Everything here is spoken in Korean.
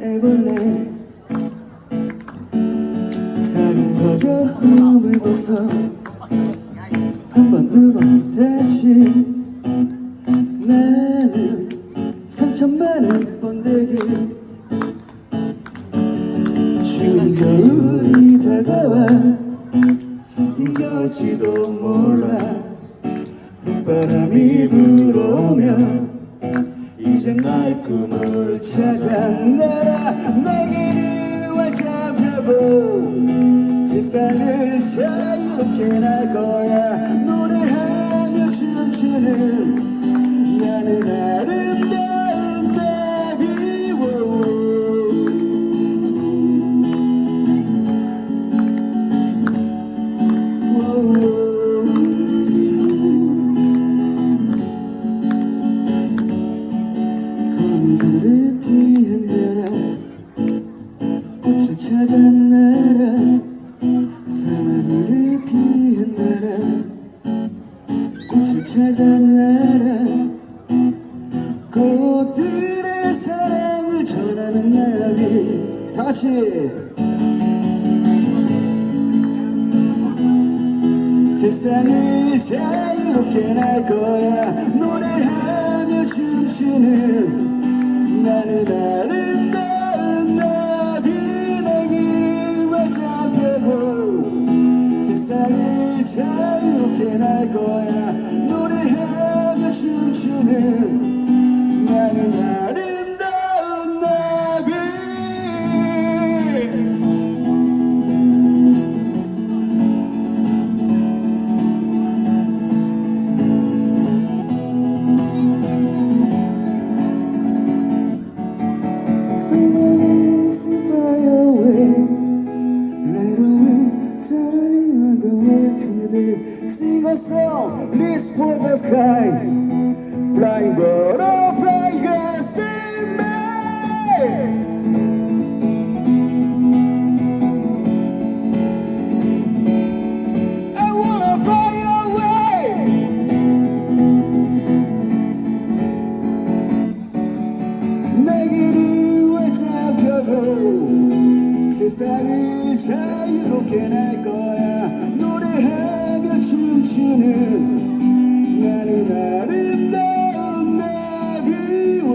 해볼래? 살이 터져 몸을 벗어. 한번 두 번 다시 나는 상처만은 번데기 추운 겨울이 다가와. 힘겨울지도 몰라. 봄바람이 불어오면 이제 나의 꿈을 찾아 날아 날개를 활짝 펴고 세상을 자유롭게 날 거야. 노래하며 춤추는 나는 아 찾아 날아 사마리를 피한 나라 꽃을 찾아 날아 꽃들의 사랑을 전하는 나비 다시 세상을 자유롭게 날 거야. 노래하며 춤추는 나는 아 자유롭 Sing a song, reach for the sky, flying butterfly, can see me. I wanna fly away. 내 길이 활짝 펴고 세상을 자유롭게 날 거야 노래 당신은 나를 아름다운 나비로